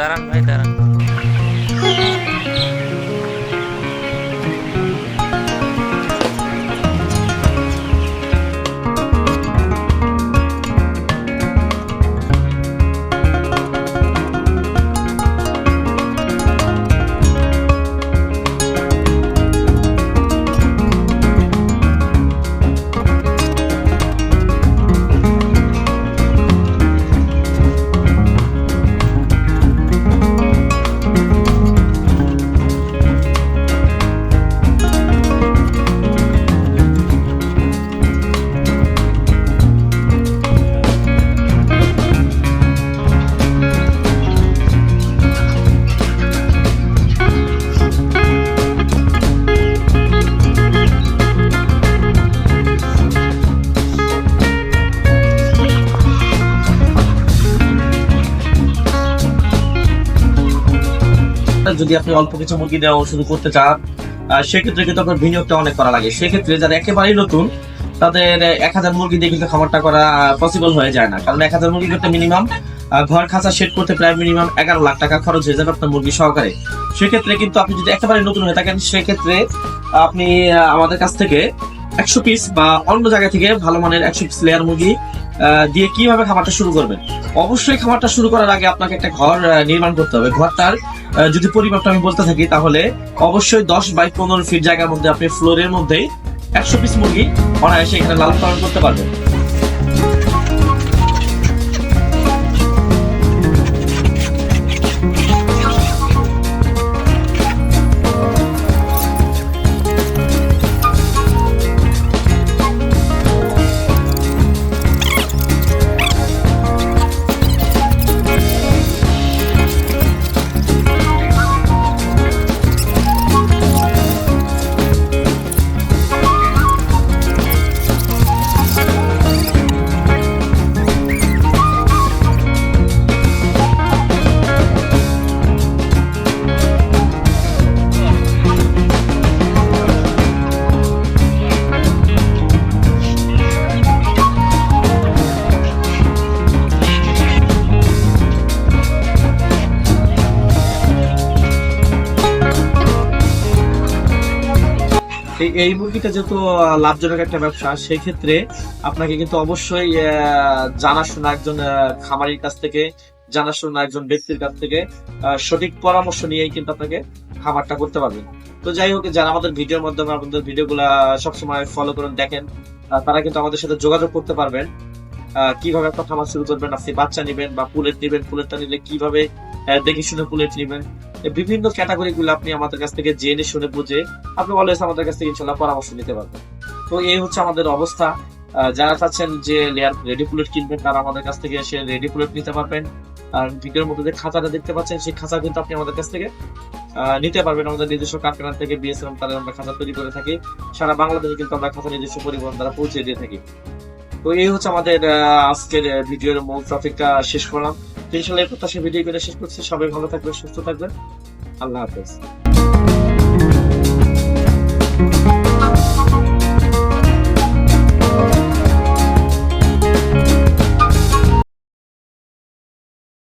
બંધારણ যদি আপনি অল্প কিছু মুরগি দেওয়া শুরু করতে চান সেক্ষেত্রে কিন্তু আপনার বিনিয়োগটা অনেক করা লাগে। সেক্ষেত্রে যারা একেবারেই নতুন, তাদের এক হাজার মুরগি দিয়ে কিন্তু খামারটা করা পসিবল হয়ে যায় না। কারণ এক হাজার মুরগি করতে মিনিমাম ঘর খাঁচা সেট করতে প্রায় মিনিমাম এগারো লাখ টাকা খরচ হয়ে যাবে আপনার মুরগি সহকারে। সেক্ষেত্রে কিন্তু আপনি যদি একেবারে নতুন হয়ে থাকেন, সেক্ষেত্রে আপনি আমাদের কাছ থেকে একশো পিস বা অন্য জায়গা থেকে ভালো মানের একশো পিস লেয়ার মুরগি দিয়ে কীভাবে খাবারটা শুরু করবেন? অবশ্যই খাবারটা শুরু করার আগে আপনাকে একটা ঘর নির্মাণ করতে হবে। ঘরটার যদি পরিমাপটা আমি বলতে থাকি তাহলে অবশ্যই দশ বাই পনেরো ফিট জায়গার মধ্যে আপনি ফ্লোরের মধ্যেই একশো পিস মুরগি অনায়াসে এখানে লালন পালন করতে পারবেন। এই- এই মুরগিটা যেহেতু লাভজনক একটা ব্যবসা সেই ক্ষেত্রে আপনাকে কিন্তু অবশ্যই জানাশোনা একজন খামারির কাছ থেকে, জানাশোনা একজন ব্যক্তির কাছ থেকে সঠিক পরামর্শ নিয়েই কিন্তু আপনাকে খামারটা করতে পারবেন। তো যাই হোক, যারা আমাদের ভিডিওর মাধ্যমে আপনাদের ভিডিওগুলা সবসময় ফলো করুন, দেখেন তারা কিন্তু আমাদের সাথে যোগাযোগ করতে পারবেন কীভাবে একটা খামার শুরু করবেন, আপনি বাচ্চা নেবেন বা পুলেট নেবেন, পুলেটটা নিলে কীভাবে দেখে শুনে পুলেট নেবেন বিভিন্ন ক্যাটাগরি গুলো আপনি আমাদের কাছ থেকে জেনে শুনে বুঝে আপনি অলওয়েজ আমাদের কাছ থেকে ইনশাল্লাহ পরামর্শ নিতে পারবেন। তো এই হচ্ছে আমাদের অবস্থা। যারা চাচ্ছেন যে লেয়ার রেডি পুলেট কিনবেন, তারা আমাদের কাছ থেকে এসে রেডি পুলেট নিতে পারবেন। আর ভিডিওর মধ্যে যে খাঁচাটা দেখতে পাচ্ছেন, সেই খাঁচা কিন্তু আপনি আমাদের কাছ থেকে নিতে পারবেন। আমাদের নিজস্ব কারখানা থেকে বিএসএম তাদের আমরা খাঁচা তৈরি করে থাকি। সারা বাংলাদেশে কিন্তু আমরা খাঁচা নিজস্ব পরিবহন দ্বারা পৌঁছে দিয়ে থাকি। তো এই হচ্ছে আমাদের আজকের ভিডিওর মূল টপিকটা শেষ করলাম। এই প্রত্যাশা ভিডিও করে শেষ করছি। সবাই ভালো থাকবে সুস্থ থাকবেন। আল্লাহ হাফেজ।